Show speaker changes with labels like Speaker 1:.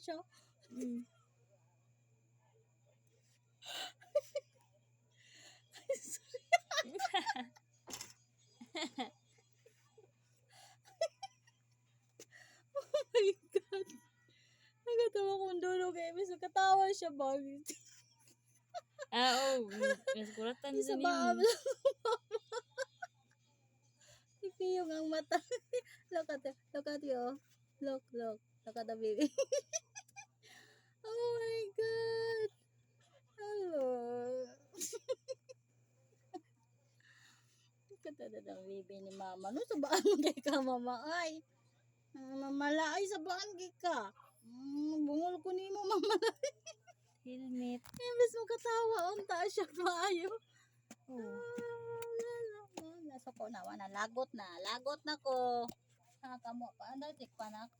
Speaker 1: siya.
Speaker 2: Mm.
Speaker 1: Ay, sorry. oh my God. Nagatawa kong dulo kay Miss. Katawa siya ba?
Speaker 2: Ah, oh. Mas kuratan
Speaker 1: Isa
Speaker 2: sa nimo.
Speaker 1: Ipiyong ang mata. look at. Look at you. Look, look. Look at the baby. oh my God. Hello. Kata na ng baby ni mama. No, sabaan mo kay ka, mama. Ay. Ah, Mamala, ay, sabaan kay ka. Mm, bungol ko ni mo, mama.
Speaker 2: Helmet.
Speaker 1: Imbes mo katawa, unta siya maayo.
Speaker 2: Oh.
Speaker 1: Nasa ko na, lagot na, lagot na ko kamo pa anday tikpanak